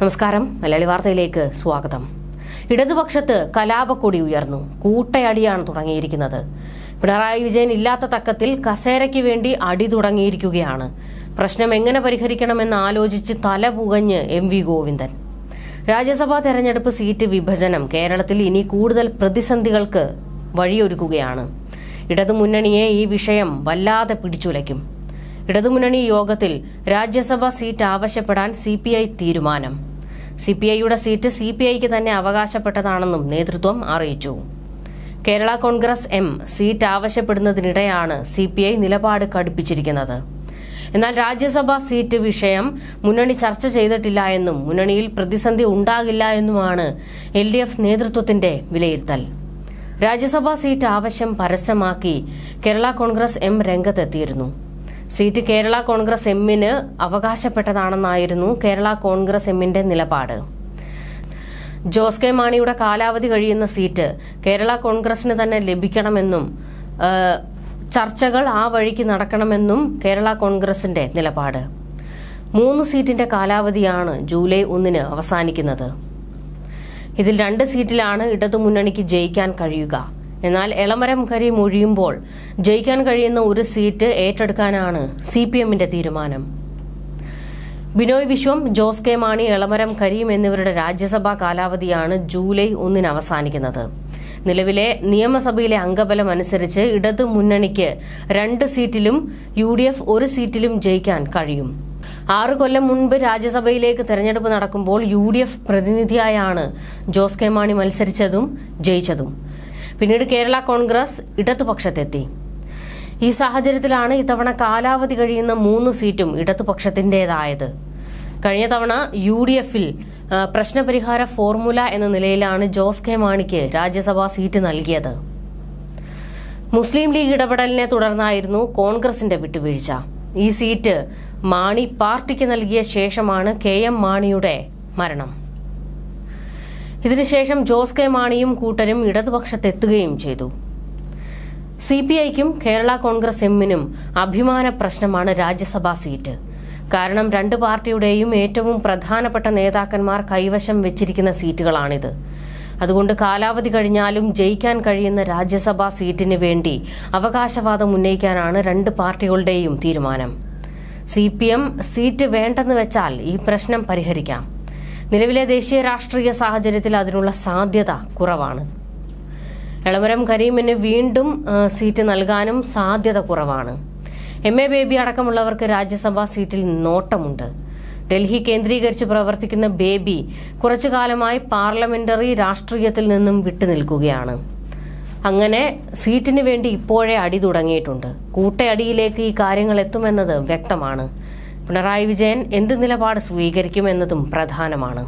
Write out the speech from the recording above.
നമസ്കാരം. മലയാളി വാർത്തയിലേക്ക് സ്വാഗതം. ഇടതുപക്ഷത്ത് കലാപക്കൊടി ഉയർന്നു. കൂട്ടയടിയാണ് തുടങ്ങിയിരിക്കുന്നത്. പിണറായി വിജയൻ ഇല്ലാത്ത തക്കത്തിൽ കസേരയ്ക്ക് വേണ്ടി അടി തുടങ്ങിയിരിക്കുകയാണ്. പ്രശ്നം എങ്ങനെ പരിഹരിക്കണമെന്ന് ആലോചിച്ച് തല പുകഞ്ഞ് എം വി ഗോവിന്ദൻ. രാജ്യസഭാ തെരഞ്ഞെടുപ്പ് സീറ്റ് വിഭജനം കേരളത്തിൽ ഇനി കൂടുതൽ പ്രതിസന്ധികൾക്ക് വഴിയൊരുക്കുകയാണ്. ഇടതുമുന്നണിയെ ഈ വിഷയം വല്ലാതെ പിടിച്ചുലയ്ക്കും. ഇടതുമുന്നണി യോഗത്തിൽ രാജ്യസഭാ സീറ്റ് ആവശ്യപ്പെടാൻ സി പി ഐ തീരുമാനം. സി പി ഐയുടെ സീറ്റ് സി പി ഐക്ക് തന്നെ അവകാശപ്പെട്ടതാണെന്നും നേതൃത്വം അറിയിച്ചു. കേരള കോൺഗ്രസ് എം സീറ്റ് ആവശ്യപ്പെടുന്നതിനിടെയാണ് സി പി ഐ നിലപാട് കടുപ്പിച്ചിരിക്കുന്നത്. എന്നാൽ രാജ്യസഭാ സീറ്റ് വിഷയം മുന്നണി ചർച്ച ചെയ്തിട്ടില്ല എന്നും മുന്നണിയിൽ പ്രതിസന്ധി ഉണ്ടാകില്ല എന്നുമാണ് എൽ ഡി എഫ് നേതൃത്വത്തിന്റെ വിലയിരുത്തൽ. രാജ്യസഭാ സീറ്റ് ആവശ്യം പരസ്യമാക്കി കേരള കോൺഗ്രസ് എം രംഗത്തെത്തിയിരുന്നു. സീറ്റ് കേരള കോൺഗ്രസ് എമ്മിന് അവകാശപ്പെട്ടതാണെന്നായിരുന്നു കേരള കോൺഗ്രസ് എമ്മിന്റെ നിലപാട്. ജോസ് കെ മാണിയുടെ കാലാവധി കഴിയുന്ന സീറ്റ് കേരള കോൺഗ്രസിന് തന്നെ ലഭിക്കണമെന്നും ചർച്ചകൾ ആ വഴിക്ക് നടക്കണമെന്നും കേരള കോൺഗ്രസിന്റെ നിലപാട്. മൂന്ന് സീറ്റിന്റെ കാലാവധിയാണ് ജൂലൈ ഒന്നിന് അവസാനിക്കുന്നത്. ഇതിൽ രണ്ട് സീറ്റിലാണ് ഇടതുമുന്നണിക്ക് ജയിക്കാൻ കഴിയുക. എന്നാൽ എളമരം കരി മുഴിയുമ്പോൾ ജയിക്കാൻ കഴിയുന്ന ഒരു സീറ്റ് ഏറ്റെടുക്കാനാണ് സി പി എമ്മിന്റെ തീരുമാനം. ബിനോയ് വിശ്വം ജോസ് കെ മാണി എളമരം കരീം എന്നിവരുടെ രാജ്യസഭാ കാലാവധിയാണ് ജൂലൈ ഒന്നിന് അവസാനിക്കുന്നത്. നിലവിലെ നിയമസഭയിലെ അംഗബലം അനുസരിച്ച് ഇടത് മുന്നണിക്ക് രണ്ട് സീറ്റിലും യു ഒരു സീറ്റിലും ജയിക്കാൻ കഴിയും. ആറു കൊല്ലം മുൻപ് രാജ്യസഭയിലേക്ക് തെരഞ്ഞെടുപ്പ് നടക്കുമ്പോൾ യു ഡി എഫ് പ്രതിനിധിയായാണ് ജോസ് കെ മാണി മത്സരിച്ചതും ജയിച്ചതും. പിന്നീട് കേരള കോൺഗ്രസ് ഇടതുപക്ഷത്തെത്തി. ഈ സാഹചര്യത്തിലാണ് ഇത്തവണ കാലാവധി കഴിയുന്ന മൂന്ന് സീറ്റും ഇടതുപക്ഷത്തിന്റെതായത് കഴിഞ്ഞ തവണ യു ഡി എഫിൽ പ്രശ്നപരിഹാര ഫോർമുല എന്ന നിലയിലാണ് ജോസ് കെ മാണിക്ക് രാജ്യസഭാ സീറ്റ് നൽകിയത്. മുസ്ലിം ലീഗ് ഇടപെടലിനെ തുടർന്നായിരുന്നു കോൺഗ്രസിന്റെ വിട്ടുവീഴ്ച. ഈ സീറ്റ് മാണി പാർട്ടിക്ക് നൽകിയ ശേഷമാണ് കെ എം മാണിയുടെ മരണം. ഇതിനുശേഷം ജോസ് കെ മാണിയും കൂട്ടരും ഇടതുപക്ഷത്തെത്തുകയും ചെയ്തു. സി പി ഐക്കും കേരള കോൺഗ്രസ് എമ്മിനും അഭിമാന പ്രശ്നമാണ് രാജ്യസഭാ സീറ്റ്. കാരണം രണ്ട് പാർട്ടിയുടെയും ഏറ്റവും പ്രധാനപ്പെട്ട നേതാക്കന്മാർ കൈവശം വെച്ചിരിക്കുന്ന സീറ്റുകളാണിത്. അതുകൊണ്ട് കാലാവധി കഴിഞ്ഞാലും ജയിക്കാൻ കഴിയുന്ന രാജ്യസഭാ സീറ്റിന് വേണ്ടി അവകാശവാദം ഉന്നയിക്കാനാണ് രണ്ട് പാർട്ടികളുടെയും തീരുമാനം. സി പി എം സീറ്റ് വേണ്ടെന്ന് വെച്ചാൽ ഈ പ്രശ്നം പരിഹരിക്കാം. നിലവിലെ ദേശീയ രാഷ്ട്രീയ സാഹചര്യത്തിൽ അതിനുള്ള സാധ്യത കുറവാണ്. എളമരം കരീമിന് വീണ്ടും സീറ്റ് നൽകാനും സാധ്യത കുറവാണ്. എം. എ. ബേബി അടക്കമുള്ളവർക്ക് രാജ്യസഭാ സീറ്റിൽ നോട്ടമുണ്ട്. ഡൽഹി കേന്ദ്രീകരിച്ച് പ്രവർത്തിക്കുന്ന ബേബി കുറച്ചു കാലമായി പാർലമെന്ററി രാഷ്ട്രീയത്തിൽ നിന്നും വിട്ടുനിൽക്കുകയാണ്. അങ്ങനെ സീറ്റിന് വേണ്ടി ഇപ്പോഴേ അടി തുടങ്ങിയിട്ടുണ്ട്. കൂട്ടയടിയിലേക്ക് ഈ കാര്യങ്ങൾ എത്തുമെന്നത് വ്യക്തമാണ്. പിണറായി വിജയൻ എന്ത് നിലപാട് സ്വീകരിക്കുമെന്നതും പ്രധാനമാണ്